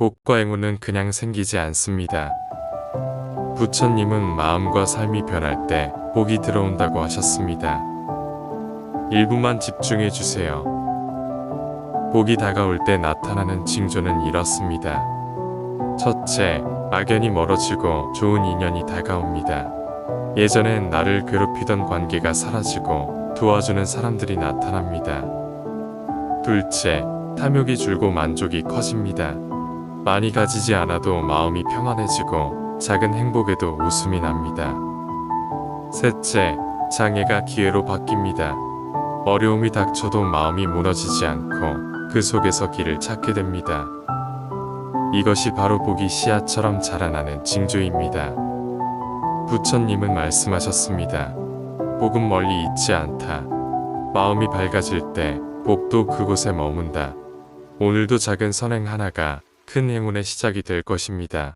복과 행운은 그냥 생기지 않습니다. 부처님은 마음과 삶이 변할 때 복이 들어온다고 하셨습니다. 일부만 집중해 주세요. 복이 다가올 때 나타나는 징조는 이렇습니다. 첫째, 악연이 멀어지고 좋은 인연이 다가옵니다. 예전엔 나를 괴롭히던 관계가 사라지고 도와주는 사람들이 나타납니다. 둘째, 탐욕이 줄고 만족이 커집니다. 많이 가지지 않아도 마음이 평안해지고 작은 행복에도 웃음이 납니다. 셋째, 장애가 기회로 바뀝니다. 어려움이 닥쳐도 마음이 무너지지 않고 그 속에서 길을 찾게 됩니다. 이것이 바로 복이 씨앗처럼 자라나는 징조입니다. 부처님은 말씀하셨습니다. 복은 멀리 있지 않다. 마음이 밝아질 때 복도 그곳에 머문다. 오늘도 작은 선행 하나가 큰 행운의 시작이 될 것입니다.